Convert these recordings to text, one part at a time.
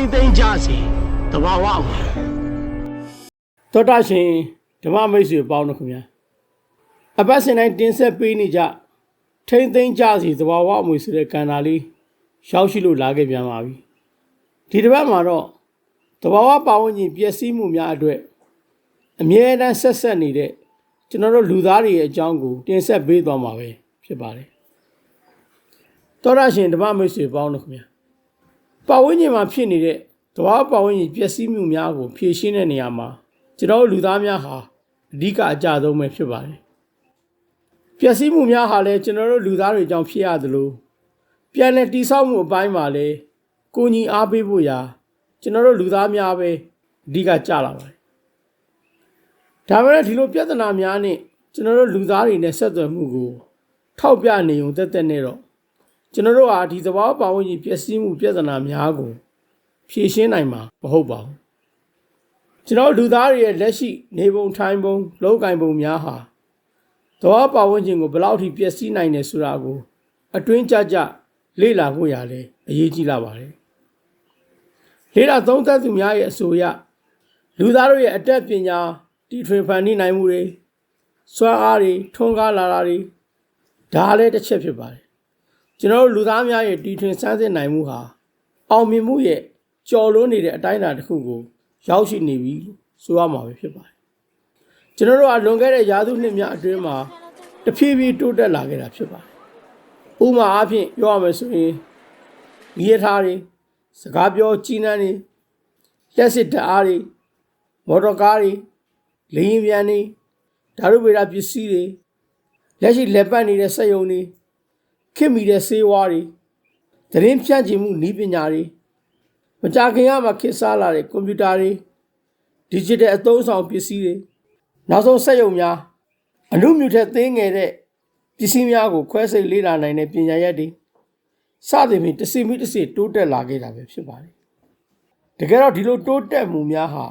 မ့်သိမ့်ကြစီတဘာဝဝင်သောတာရှင်ဓမ္မမိတ်ဆွေပေါင်းတို့ခင်ဗျာအပတ်စဉ်တိုင်းတင်ဆက်ပေးနေကြထိမ့်သိမ့်ကြစီသဘာဝအမွေဆိုတဲ့ကဏ္ဍလေးရောက်ရှိလို့လာခဲ့ပြန်ပါပြီဒီတစ်ပတ်မှာတော့သဘာဝပတ်ဝန်းကျင်ပျက်စီးမှုများအတွက်အမြဲတမ်းဆက်ဆက်နေတဲ့ကျွန်တော်တို့လူသားတွေရဲ့အကြောင်းကိုတင်ဆက်ပေးသွားမှာပဲဖြစ်ပါတယ်သောတာရှင်ဓမ္မမိတ်ဆွေပေါင်းတို့ခင်ဗျာ ပတ်ဝန်းကျင်မှာဖြစ်နေတဲ့သဘာဝပတ်ဝန်းကျင်ပျက်စီးမှုများကိုဖြေရှင်းတဲ့နေရာမှာကျွန်တော်တို့လူသားများဟာအဓိကအကြဆုံးပဲဖြစ်ပါတယ်။ပျက်စီးမှုများဟာလည်းကျွန်တော်တို့လူသားတွေကြောင့်ဖြစ်ရသလိုပြန်လည်တိဆောက်မှုအပိုင်းမှာလည်းကိုကြီးအားပေးဖို့ရာကျွန်တော်တို့လူသားများပဲအဓိကကြလာပါတယ်။ဒါပေမဲ့ဒီလိုပြဿနာများနဲ့ကျွန်တော်တို့လူသားတွေနဲ့ဆက်သွယ်မှုကိုထောက်ပြနေုံတက်တက်နဲ့တော့ ကျွန်တော်တို့ဟာဒီသဘာဝပတ်ဝန်းကျင်ပျက်စီးမှုပြဿနာများကိုဖြေရှင်းနိုင်မှာမဟုတ်ပါဘူး။ကျွန်တော်လူသားတွေရဲ့လက်ရှိနေပုံထိုင်ပုံလောကင်ပုံများဟာသဘောပါဝင်ခြင်းကိုဘယ်လောက်ထိပျက်စီးနိုင်တယ်ဆိုတာကို အတွင်းကြကြလေ့လာဖို့ရလဲအရေးကြီးလာပါတယ်။လေ့လာသုံးသပ်သူများရဲ့အဆိုအရလူသားတို့ရဲ့အတတ်ပညာတီထွင်ဖန်တီးနိုင်မှုတွေစွမ်းအားတွေထွန်းကားလာတာတွေဒါလည်းတစ်ချက်ဖြစ်ပါတယ်။ ကျွန်တော်တို့လူသားများရဲ့တီထွင်စမ်းစစ်နိုင်မှုဟာအောင်မြင်မှုရဲ့ကျော်လွန်နေတဲ့အတိုင်းအတာတစ်ခုကို ရောက်ရှိနေပြီလို့ဆိုရမှာပဲဖြစ်ပါတယ်ကျွန်တော်တို့အလွန်ခဲ့တဲ့ရာစုနှစ်များအတွင်းမှာတဖြည်းဖြည်းတိုးတက်လာခဲ့တာဖြစ်ပါတယ်ဥပမာအားဖြင့်ပြောရမယ်ဆိုရင်မိရထားတွေစကားပြောကြီးနှန်းတွေလက်စစ်ဓာတ်အားတွေမော်တော်ကားတွေလေယာဉ်ပြန်တွေဓာတ်ရုပ်ဗေဒပစ္စည်းတွေလက်ရှိလက်ပတ်နေတဲ့စက်ရုံတွေ ခင်မီတဲ့ဆေးဝါးတွေသတင်းဖြန့်ချီမှုနည်းပညာတွေမကြာခင်ကမှခေတ်စားလာတဲ့ကွန်ပျူတာတွေဒီဂျစ်တယ်အသုံးဆောင်ပစ္စည်းတွေနောက်ဆုံးစက်ရုံများအမှုမြူထက်သေးငယ်တဲ့ပစ္စည်းများကိုခွဲစိတ်လေ့လာနိုင်တဲ့ပညာရပ်တွေစသဖြင့်တစ်စီမိတစ်စီတိုးတက်လာခဲ့တာပဲဖြစ်ပါတယ်တကယ်တော့ဒီလိုတိုးတက်မှုများဟာ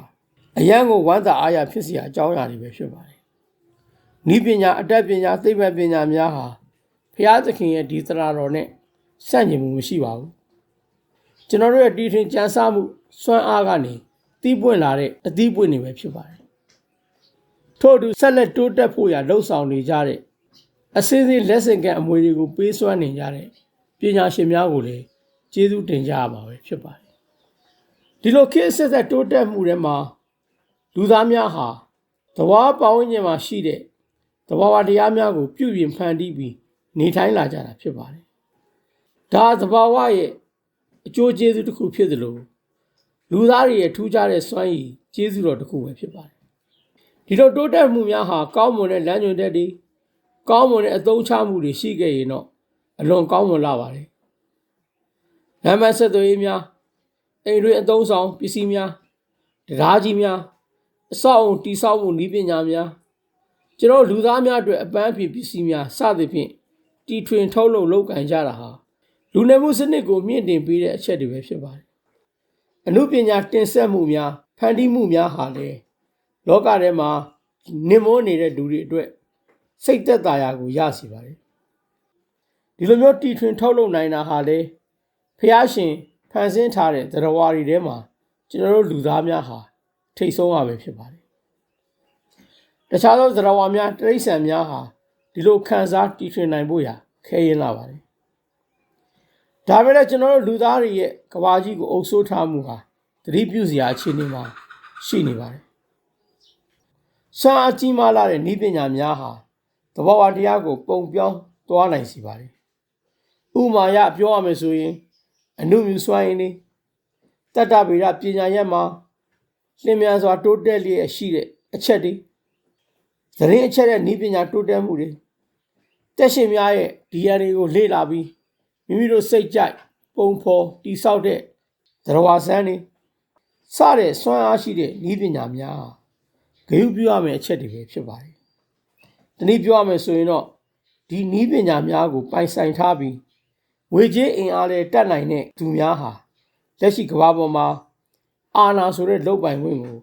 အရန်ကိုဝမ်းသာအားရဖြစ်စရာအကြောင်းအရာတွေပဲဖြစ်ပါတယ်ဤပညာအတတ်ပညာသိပ္ပံပညာများဟာ ဘုရားသခင်ရဲ့ဒီသရာတော်နဲ့ဆန့်ကျင်မှုမရှိပါဘူးကျွန်တော်တို့ရဲ့တီထင်ကြံစားမှုစွမ်းအားကနေတီးပွင့်လာတဲ့အသီးပွင့်နေပဲဖြစ်ပါတယ်ထို့အတူဆက်လက်တိုးတက်ဖို့ရလှုပ်ဆောင်နေကြတဲ့အစင်းစင်းလက်ဆင့်ကမ်းအမွေတွေကိုပေးစွမ်းနေကြတဲ့ပညာရှင်များကိုလည်းကျေးဇူးတင်ကြရပါပဲဖြစ်ပါတယ်ဒီလိုခေတ်ဆက်ဆက်တိုးတက်မှုတွေမှာလူသားများဟာသဘာဝပတ်ဝန်းကျင်မှာရှိတဲ့သဘာဝတရားများကိုပြုပြင်ဖန်တီးပြီး နေထိုင်လာကြတာဖြစ်ပါတယ်ဒါသဘာဝရဲ့အကျိုးကျေးဇူးတစ်ခုဖြစ်သလိုလူသားတွေရဲ့ထူးခြားတဲ့စွမ်းရည်ကျေးဇူးတော်တစ်ခုပဲဖြစ်ပါတယ်ဒီလိုတိုးတက်မှုများဟာကောင်းမွန်တဲ့လမ်းညွှန်တဲ့တွေကောင်းမွန်တဲ့အသုံးချမှုတွေရှိခဲ့ရင်တော့အလွန်ကောင်းမွန်လာပါတယ်လမ်းမဆက်သွယ်ရေးများအိမ်တွင်အသုံးဆောင်ပစ္စည်းများတရားကြီးများအဆောက်အုံတိဆောက်မှုနည်းပညာများကျွန်တော်လူသားများအတွက်အပန်းဖြေပစ္စည်းများစသဖြင့် တီထွင်ထုတ်လုပ်လုပ်ကင်ကြတာဟာလူနေမှုစနစ်ကိုမြင့်တင်ပေးတဲ့အချက်တွေပဲဖြစ်ပါတယ်။အမှုပညာတင်ဆက်မှုများဖန်တီးမှုများဟာလည်းလောကထဲမှာနင်မောနေတဲ့လူတွေအတွက်စိတ်သက်သာရာကိုရစေပါတယ်။ဒီလိုမျိုးတီထွင်ထုတ်လုပ်နိုင်တာဟာလည်းဖះရှင်ဖန်ဆင်းထားတဲ့သရဝါတွေထဲမှာကျွန်တော်တို့လူသားများဟာထိတ်ဆုံးရပဲဖြစ်ပါတယ်။တခြားသောသရဝါများတိရစ္ဆာန်များဟာ ဒီလိုခံစားတီထွင်နိုင်ဖို့ရာခဲရင်လာပါတယ်။ဒါပဲလေကျွန်တော်တို့လူသားတွေရဲ့ကဘာကြီးကိုအုပ်ဆိုးထားမှုဟာသတိပြုစရာအခြေအနေမှာရှိနေပါတယ်။ဆွမ်းအကြီးမားလာတဲ့ဤပညာများဟာသဘောဝတရားကို ပုံပြောင်းသွားနိုင်စီပါတယ်။ဥမာရပြောရမယ်ဆိုရင်အနုမြူစွမ်းရည်နေတတ္တဗေဒပညာရပ်မှာလျင်မြန်စွာတိုးတက်လျက်ရှိတဲ့အချက်တွေသတင်းအချက်တဲ့ဤပညာတိုးတက်မှုတွေ တက်ရှင်များရဲ့ DNA ကိုလေ့လာပြီးမိမိတို့စိတ်ကြိုက်ပုံဖော်တိဆောက်တဲ့သရဝါစမ်းတွေစတဲ့စွမ်းအားရှိတဲ့ဤပညာများဂရုပြုရမယ့်အချက်တွေပဲဖြစ်ပါတယ်။တနည်းပြောရမယ်ဆိုရင်တော့ဒီဤပညာများကိုပိုင်ဆိုင်ထားပြီးငွေကြေးအင်အားနဲ့တက်နိုင်တဲ့သူများဟာလက်ရှိကမ္ဘာပေါ်မှာအာဏာဆိုတဲ့လုပ်ပိုင်ခွင့်ကို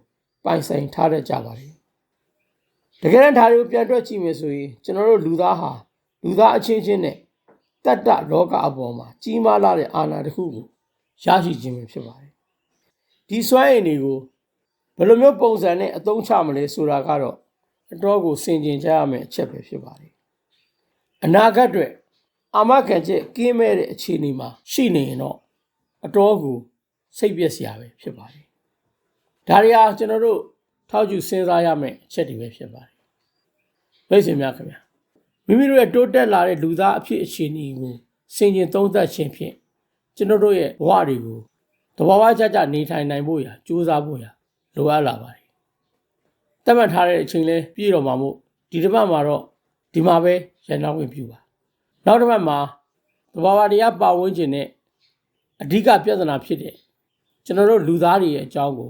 ပိုင်ဆိုင်ထားတတ်ကြပါတယ်။တကယ်တမ်းဒါတွေကိုပြန်တွက်ကြည့်မယ်ဆိုရင်ကျွန်တော်တို့လူသားဟာ လူသားအချင်းချင်းနဲ့တတ္တလောကအပေါ်မှာကြီးမားလာတဲ့အာဏာတစ်ခုကိုရရှိခြင်းပဲဖြစ်ပါတယ်ဒီစွမ်းရည်တွေကိုဘယ်လိုမျိုးပုံစံနဲ့အသုံးချမလဲဆိုတာကတော့အတော်ကိုဆင်ခြင်ကြရမယ့်အချက်ပဲဖြစ်ပါတယ်အနာဂတ်အတွက်အာမခံချက်ကင်းမဲ့တဲ့အခြေအနေမှာရှိနေရင်တော့အတော်ကိုစိတ်ပျက်စရာပဲဖြစ်ပါတယ်ဒါတွေဟာကျွန်တော်တို့ထောက်ကျစဉ်းစားရမယ့်အချက်တွေပဲဖြစ်ပါတယ်မိတ်ဆွေများခင်ဗျာ မိမိတို့ရဲ့တိုးတက်လာတဲ့လူသားအဖြစ်အခြေအနေကိုဆင်ခြင်သုံးသပ်ခြင်းဖြင့်ကျွန်တော်တို့ရဲ့ဘဝတွေကိုတဘာဝကြကြနေထိုင်နိုင်ဖို့ရာကြိုးစားဖို့ရာလိုအပ်လာပါတယ်တတ်မှတ်ထားတဲ့အချိန်လဲပြည့်တော်မှာမို့ဒီတစ်ပတ်မှာတော့ဒီမှာပဲရန်နောက်ဝင်ပြပါနောက်တစ်ပတ်မှာတဘာဝတရားပါဝင်ခြင်းနဲ့အဓိကပြဿနာဖြစ်တဲ့ကျွန်တော်တို့လူသားတွေရဲ့အကြောင်းကို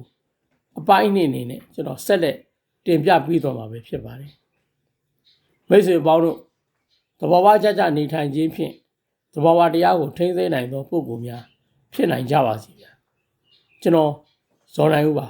အပိုင်းအနေနဲ့ကျွန်တော်ဆက်လက်တင်ပြပြီးတော့မှာပဲဖြစ်ပါတယ် မိတ်ဆွေပေါင်းတို့တဘာဝကြကြနေထိုင်ခြင်းဖြင့်တဘာဝတရားကိုထိန်းသိမ်းနိုင်သောပုဂ္ဂိုလ်များဖြစ်နိုင်ကြပါစေဗျာကျွန်တော်ဇော်နိုင်ဦးပါ